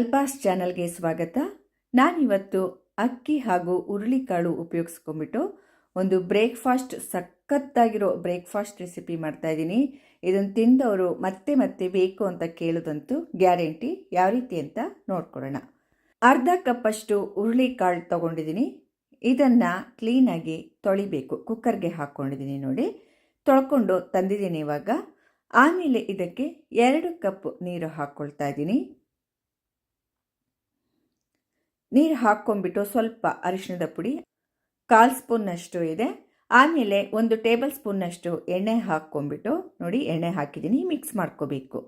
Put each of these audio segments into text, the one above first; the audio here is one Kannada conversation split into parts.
ಅಲ್ಪಾಸ್ ಚಾನಲ್ಗೆ ಸ್ವಾಗತ. ನಾನಿವತ್ತು ಅಕ್ಕಿ ಹಾಗೂ ಹುರುಳಿಕಾಳು ಉಪಯೋಗಿಸ್ಕೊಂಡ್ಬಿಟ್ಟು ಒಂದು ಬ್ರೇಕ್ಫಾಸ್ಟ್, ಸಖತ್ತಾಗಿರೋ ಬ್ರೇಕ್ಫಾಸ್ಟ್ ರೆಸಿಪಿ ಮಾಡ್ತಾ ಇದ್ದೀನಿ. ಇದನ್ನು ತಿಂದವರು ಮತ್ತೆ ಮತ್ತೆ ಬೇಕು ಅಂತ ಕೇಳೋದಂತೂ ಗ್ಯಾರಂಟಿ. ಯಾವ ರೀತಿ ಅಂತ ನೋಡ್ಕೊಳ್ಳೋಣ. ಅರ್ಧ ಕಪ್ಪಷ್ಟು ಹುರುಳಿಕಾಳು ತೊಗೊಂಡಿದ್ದೀನಿ. ಇದನ್ನು ಕ್ಲೀನಾಗಿ ತೊಳಿಬೇಕು. ಕುಕ್ಕರ್ಗೆ ಹಾಕ್ಕೊಂಡಿದ್ದೀನಿ ನೋಡಿ. ತೊಳ್ಕೊಂಡು ತಂದಿದ್ದೀನಿ ಇವಾಗ. ಆಮೇಲೆ ಇದಕ್ಕೆ ಎರಡು ಕಪ್ ನೀರು ಹಾಕ್ಕೊಳ್ತಾ ಇದ್ದೀನಿ. ನೀರು ಹಾಕ್ಕೊಂಡ್ಬಿಟ್ಟು ಸ್ವಲ್ಪ ಅರಿಶಿಣದ ಪುಡಿ, ಕಾಲು ಸ್ಪೂನ್ನಷ್ಟು ಇದೆ. ಆಮೇಲೆ ಒಂದು ಟೇಬಲ್ ಸ್ಪೂನ್ನಷ್ಟು ಎಣ್ಣೆ ಹಾಕ್ಕೊಂಡ್ಬಿಟ್ಟು ನೋಡಿ, ಎಣ್ಣೆ ಹಾಕಿದ್ದೀನಿ, ಮಿಕ್ಸ್ ಮಾಡ್ಕೋಬೇಕು.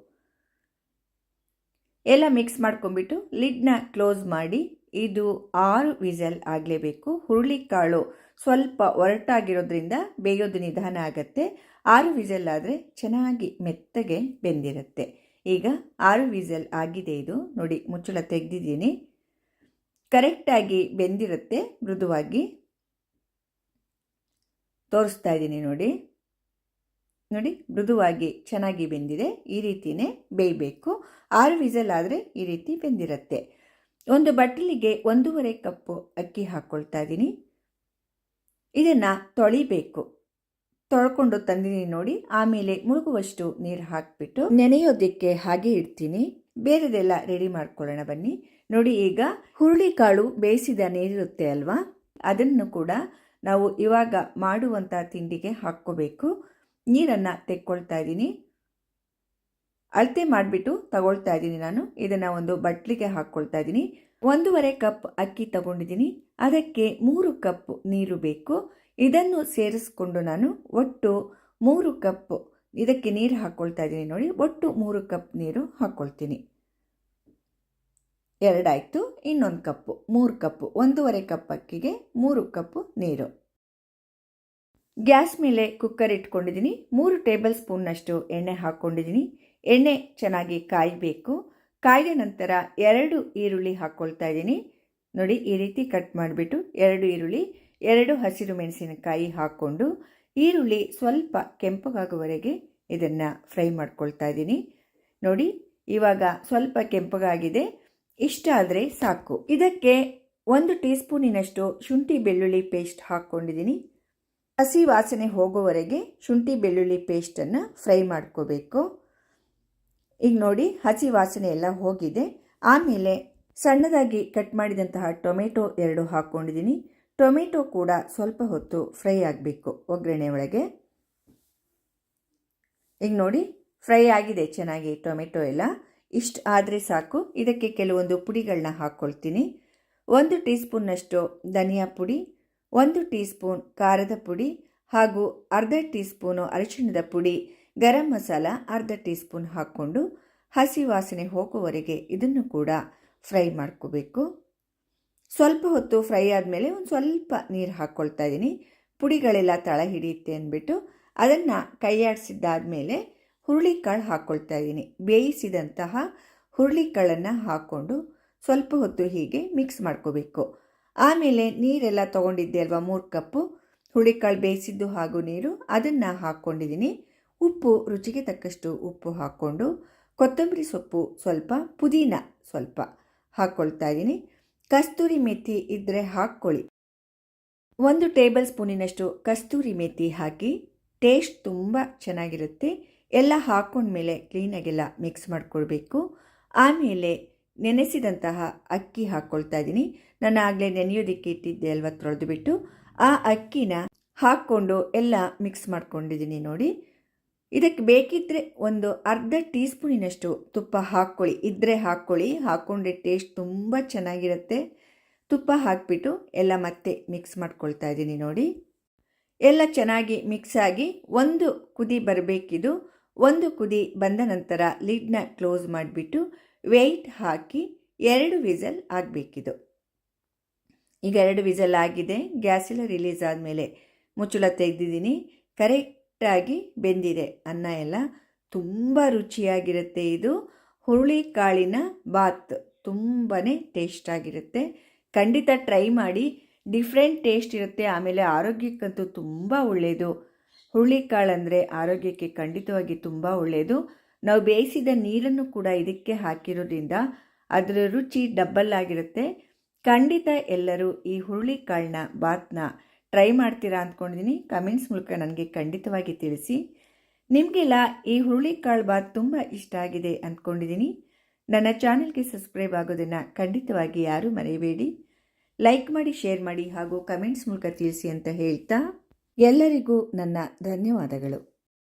ಎಲ್ಲ ಮಿಕ್ಸ್ ಮಾಡ್ಕೊಂಡ್ಬಿಟ್ಟು ಲಿಡ್ನ ಕ್ಲೋಸ್ ಮಾಡಿ, ಇದು ಆರು ವಿಸಲ್ ಆಗಲೇಬೇಕು. ಹುರುಳಿಕಾಳು ಸ್ವಲ್ಪ ಒರಟಾಗಿರೋದ್ರಿಂದ ಬೇಯೋದು ನಿಧಾನ ಆಗತ್ತೆ. ಆರು ವಿಸಲ್ ಆದರೆ ಚೆನ್ನಾಗಿ ಮೆತ್ತಗೆ ಬೆಂದಿರುತ್ತೆ. ಈಗ ಆರು ವಿಸಲ್ ಆಗಿದೆ ಇದು. ನೋಡಿ, ಮುಚ್ಚಳ ತೆಗೆದಿದ್ದೀನಿ. ಕರೆಕ್ಟಾಗಿ ಬೆಂದಿರುತ್ತೆ, ಮೃದುವಾಗಿ. ತೋರಿಸ್ತಾ ಇದ್ದೀನಿ ನೋಡಿ. ನೋಡಿ, ಮೃದುವಾಗಿ ಚೆನ್ನಾಗಿ ಬೆಂದಿದೆ, ಈ ರೀತಿಯೇ ಬೇಯಬೇಕು. ಆರು ವಿಸಲ್ ಆದರೆ ಈ ರೀತಿ ಬೆಂದಿರುತ್ತೆ. ಒಂದು ಬಟ್ಟಲಿಗೆ ಒಂದೂವರೆ ಕಪ್ಪು ಅಕ್ಕಿ ಹಾಕ್ಕೊಳ್ತಾ ಇದ್ದೀನಿ. ಇದನ್ನು ತೊಳಿಬೇಕು. ತೊಳ್ಕೊಂಡು ತಂದಿದ್ದೀನಿ ನೋಡಿ, ಆಮೇಲೆ ಮುಳುಗುವಷ್ಟು ನೀರು ಹಾಕಿಬಿಟ್ಟು ನೆನೆಯೋದಕ್ಕೆ ಹಾಗೆ ಇಡ್ತೀನಿ. ಬೇರೆದೆಲ್ಲ ರೆಡಿ ಮಾಡ್ಕೊಳ್ಳೋಣ ಬನ್ನಿ. ನೋಡಿ ಈಗ ಹುರುಳಿಕಾಳು ಬೇಯಿಸಿದ ನೀರಿರುತ್ತೆ ಅಲ್ವಾ? ಅದನ್ನು ಕೂಡ ನಾವು ಇವಾಗ ಮಾಡುವಂಥ ತಿಂಡಿಗೆ ಹಾಕ್ಕೋಬೇಕು. ನೀರನ್ನು ತೆಕ್ಕೊಳ್ತಾ ಇದ್ದೀನಿ. ಅಳತೆ ಮಾಡಿಬಿಟ್ಟು ತಗೊಳ್ತಾ ಇದ್ದೀನಿ ನಾನು. ಇದನ್ನು ಒಂದು ಬಟ್ಲಿಗೆ ಹಾಕ್ಕೊಳ್ತಾ ಇದ್ದೀನಿ. ಒಂದೂವರೆ ಕಪ್ ಅಕ್ಕಿ ತಗೊಂಡಿದ್ದೀನಿ. ಅದಕ್ಕೆ ಮೂರು ಕಪ್ ನೀರು ಬೇಕು. ಇದನ್ನು ಸೇರಿಸ್ಕೊಂಡು ನಾನು ಒಟ್ಟು ಮೂರು ಕಪ್ ಇದಕ್ಕೆ ನೀರು ಹಾಕ್ಕೊಳ್ತಾ ಇದ್ದೀನಿ ನೋಡಿ. ಒಟ್ಟು ಮೂರು ಕಪ್ ನೀರು ಹಾಕ್ಕೊಳ್ತೀನಿ ಎರಡಾಯಿತು, ಇನ್ನೊಂದು ಕಪ್ಪು. ಮೂರು ಕಪ್ಪು, ಒಂದೂವರೆ ಕಪ್ ಅಕ್ಕಿಗೆ ಮೂರು ಕಪ್ಪು ನೀರು. ಗ್ಯಾಸ್ ಮೇಲೆ ಕುಕ್ಕರ್ ಇಟ್ಕೊಂಡಿದ್ದೀನಿ. ಮೂರು ಟೇಬಲ್ ಸ್ಪೂನ್ನಷ್ಟು ಎಣ್ಣೆ ಹಾಕ್ಕೊಂಡಿದ್ದೀನಿ ಎಣ್ಣೆ ಚೆನ್ನಾಗಿ ಕಾಯಬೇಕು. ಕಾಯ್ದ ನಂತರ ಎರಡು ಈರುಳ್ಳಿ ಹಾಕ್ಕೊಳ್ತಾ ಇದ್ದೀನಿ. ನೋಡಿ, ಈ ರೀತಿ ಕಟ್ ಮಾಡಿಬಿಟ್ಟು ಎರಡು ಈರುಳ್ಳಿ, ಎರಡು ಹಸಿರು ಮೆಣಸಿನಕಾಯಿ ಹಾಕ್ಕೊಂಡು ಈರುಳ್ಳಿ ಸ್ವಲ್ಪ ಕೆಂಪಗಾಗುವವರೆಗೆ ಇದನ್ನು ಫ್ರೈ ಮಾಡ್ಕೊಳ್ತಾ ಇದ್ದೀನಿ. ನೋಡಿ, ಇವಾಗ ಸ್ವಲ್ಪ ಕೆಂಪಗಾಗಿದೆ. ಇಷ್ಟ ಆದರೆ ಸಾಕು. ಇದಕ್ಕೆ ಒಂದು ಟೀ ಸ್ಪೂನಿನಷ್ಟು ಶುಂಠಿ ಬೆಳ್ಳುಳ್ಳಿ ಪೇಸ್ಟ್ ಹಾಕ್ಕೊಂಡಿದ್ದೀನಿ. ಹಸಿ ವಾಸನೆ ಹೋಗೋವರೆಗೆ ಶುಂಠಿ ಬೆಳ್ಳುಳ್ಳಿ ಪೇಸ್ಟನ್ನು ಫ್ರೈ ಮಾಡ್ಕೋಬೇಕು. ಈಗ ನೋಡಿ, ಹಸಿ ವಾಸನೆ ಎಲ್ಲ ಹೋಗಿದೆ. ಆಮೇಲೆ ಸಣ್ಣದಾಗಿ ಕಟ್ ಮಾಡಿದಂತಹ ಟೊಮೆಟೊ ಎರಡು ಹಾಕ್ಕೊಂಡಿದ್ದೀನಿ. ಟೊಮೆಟೊ ಕೂಡ ಸ್ವಲ್ಪ ಹೊತ್ತು ಫ್ರೈ ಆಗಬೇಕು ಒಗ್ಗರಣೆ ಒಳಗೆ. ಈಗ ನೋಡಿ, ಫ್ರೈ ಆಗಿದೆ, ಚೆನ್ನಾಗಿ ಟೊಮೆಟೊ ಎಲ್ಲ. ಇಷ್ಟು ಆದರೆ ಸಾಕು. ಇದಕ್ಕೆ ಕೆಲವೊಂದು ಪುಡಿಗಳನ್ನ ಹಾಕ್ಕೊಳ್ತೀನಿ ಒಂದು ಟೀ ಸ್ಪೂನ್ನಷ್ಟು ಧನಿಯಾ ಪುಡಿ, ಒಂದು ಟೀ ಸ್ಪೂನ್ ಖಾರದ ಪುಡಿ ಹಾಗೂ ಅರ್ಧ ಟೀ ಸ್ಪೂನು ಅರಿಶಿಣದ ಪುಡಿ, ಗರಂ ಮಸಾಲ ಅರ್ಧ ಟೀ ಸ್ಪೂನ್ ಹಾಕ್ಕೊಂಡು ಹಸಿ ವಾಸನೆ ಹೋಗುವವರೆಗೆ ಇದನ್ನು ಕೂಡ ಫ್ರೈ ಮಾಡ್ಕೋಬೇಕು. ಸ್ವಲ್ಪ ಹೊತ್ತು ಫ್ರೈ ಆದಮೇಲೆ ಒಂದು ಸ್ವಲ್ಪ ನೀರು ಹಾಕ್ಕೊಳ್ತಾ ಇದ್ದೀನಿ. ಪುಡಿಗಳೆಲ್ಲ ತಳ ಹಿಡಿಯುತ್ತೆ ಅಂದ್ಬಿಟ್ಟು ಅದನ್ನು ಕೈಯಾಡಿಸಿದ್ದಾದಮೇಲೆ ಹುರುಳಿಕಾಳು ಹಾಕ್ಕೊಳ್ತಾ ಇದ್ದೀನಿ. ಬೇಯಿಸಿದಂತಹ ಹುರುಳಿಕಾಳನ್ನು ಹಾಕ್ಕೊಂಡು ಸ್ವಲ್ಪ ಹೊತ್ತು ಹೀಗೆ ಮಿಕ್ಸ್ ಮಾಡ್ಕೋಬೇಕು. ಆಮೇಲೆ ನೀರೆಲ್ಲ ತೊಗೊಂಡಿದ್ದೆ ಅಲ್ವಾ ಮೂರು ಕಪ್ಪು? ಹುರುಳಿಕಾಳು ಬೇಯಿಸಿದ್ದು ಹಾಗೂ ನೀರು, ಅದನ್ನು ಹಾಕ್ಕೊಂಡಿದ್ದೀನಿ. ಉಪ್ಪು, ರುಚಿಗೆ ತಕ್ಕಷ್ಟು ಉಪ್ಪು ಹಾಕ್ಕೊಂಡು ಕೊತ್ತಂಬರಿ ಸೊಪ್ಪು ಸ್ವಲ್ಪ, ಪುದೀನ ಸ್ವಲ್ಪ ಹಾಕ್ಕೊಳ್ತಾ ಇದ್ದೀನಿ. ಕಸ್ತೂರಿ ಮೆಥಿ ಇದ್ದರೆ ಹಾಕ್ಕೊಳ್ಳಿ. ಒಂದು ಟೇಬಲ್ ಸ್ಪೂನಿನಷ್ಟು ಕಸ್ತೂರಿ ಮೆಥಿ ಹಾಕಿ ಟೇಸ್ಟ್ ತುಂಬ ಚೆನ್ನಾಗಿರುತ್ತೆ. ಎಲ್ಲ ಹಾಕ್ಕೊಂಡ್ಮೇಲೆ ಕ್ಲೀನಾಗೆಲ್ಲ ಮಿಕ್ಸ್ ಮಾಡ್ಕೊಳ್ಬೇಕು. ಆಮೇಲೆ ನೆನೆಸಿದಂತಹ ಅಕ್ಕಿ ಹಾಕ್ಕೊಳ್ತಾ ಇದ್ದೀನಿ. ನಾನು ಆಗಲೇ ನೆನೆಯೋದಕ್ಕೆ ಇಟ್ಟಿದ್ದೆ ಅಲ್ವ ತೊಳೆದು ಬಿಟ್ಟು. ಆ ಅಕ್ಕಿನ ಹಾಕ್ಕೊಂಡು ಎಲ್ಲ ಮಿಕ್ಸ್ ಮಾಡ್ಕೊಂಡಿದ್ದೀನಿ ನೋಡಿ. ಇದಕ್ಕೆ ಬೇಕಿದ್ದರೆ ಒಂದು ಅರ್ಧ ಟೀ ಸ್ಪೂನಿನಷ್ಟು ತುಪ್ಪ ಹಾಕ್ಕೊಳ್ಳಿ. ಇದ್ದರೆ ಹಾಕ್ಕೊಳ್ಳಿ. ಹಾಕ್ಕೊಂಡ್ರೆ ಟೇಸ್ಟ್ ತುಂಬ ಚೆನ್ನಾಗಿರುತ್ತೆ. ತುಪ್ಪ ಹಾಕಿಬಿಟ್ಟು ಎಲ್ಲ ಮತ್ತೆ ಮಿಕ್ಸ್ ಮಾಡ್ಕೊಳ್ತಾ ಇದ್ದೀನಿ ನೋಡಿ. ಎಲ್ಲ ಚೆನ್ನಾಗಿ ಮಿಕ್ಸ್ ಆಗಿ ಒಂದು ಕುದಿ ಬರಬೇಕಿದು. ಒಂದು ಕುದಿ ಬಂದ ನಂತರ ಲಿಡ್ನ ಕ್ಲೋಸ್ ಮಾಡಿಬಿಟ್ಟು ವೆಯ್ಟ್ ಹಾಕಿ ಎರಡು ವಿಸಲ್ ಆಗಬೇಕಿದು. ಈಗ ಎರಡು ವಿಸಲ್ ಆಗಿದೆ. ಗ್ಯಾಸೆಲ್ಲ ರಿಲೀಸ್ ಆದಮೇಲೆ ಮುಚ್ಚಳ ತೆಗೆದಿದ್ದೀನಿ. ಕರೆಕ್ಟಾಗಿ ಬೆಂದಿದೆ ಅನ್ನ ಎಲ್ಲ. ತುಂಬ ರುಚಿಯಾಗಿರುತ್ತೆ ಇದು. ಹುರುಳಿ ಕಾಳಿನ ಬಾತ್ ತುಂಬಾ ಟೇಸ್ಟಾಗಿರುತ್ತೆ. ಖಂಡಿತ ಟ್ರೈ ಮಾಡಿ. ಡಿಫ್ರೆಂಟ್ ಟೇಸ್ಟ್ ಇರುತ್ತೆ, ಆಮೇಲೆ ಆರೋಗ್ಯಕ್ಕಂತೂ ತುಂಬ ಒಳ್ಳೆಯದು ಹುರುಳಿಕಾಳಂದರೆ ಆರೋಗ್ಯಕ್ಕೆ ಖಂಡಿತವಾಗಿ ತುಂಬ ಒಳ್ಳೆಯದು ನಾವು ಬೇಯಿಸಿದ ನೀರನ್ನು ಕೂಡ ಇದಕ್ಕೆ ಹಾಕಿರೋದ್ರಿಂದ ಅದರ ರುಚಿ ಡಬ್ಬಲ್ ಆಗಿರುತ್ತೆ. ಖಂಡಿತ ಎಲ್ಲರೂ ಈ ಹುರುಳಿಕಾಳನ್ನ ಬಾತ್ನ ಟ್ರೈ ಮಾಡ್ತೀರಾ ಅಂದ್ಕೊಂಡಿದ್ದೀನಿ ಕಮೆಂಟ್ಸ್ ಮೂಲಕ ನನಗೆ ಖಂಡಿತವಾಗಿ ತಿಳಿಸಿ. ನಿಮಗೆಲ್ಲ ಈ ಹುರುಳಿಕಾಳು ಬಾತ್ ತುಂಬ ಇಷ್ಟ ಆಗಿದೆ ಅಂದ್ಕೊಂಡಿದ್ದೀನಿ ನನ್ನ ಚಾನಲ್ಗೆ ಸಬ್ಸ್ಕ್ರೈಬ್ ಆಗೋದನ್ನು ಖಂಡಿತವಾಗಿ ಯಾರೂ ಮರೆಯಬೇಡಿ. ಲೈಕ್ ಮಾಡಿ ಶೇರ್ ಮಾಡಿ ಹಾಗೂ ಕಮೆಂಟ್ಸ್ ಮೂಲಕ ತಿಳಿಸಿ ಅಂತ ಹೇಳ್ತಾ ಎಲ್ಲರಿಗೂ ನನ್ನ ಧನ್ಯವಾದಗಳು.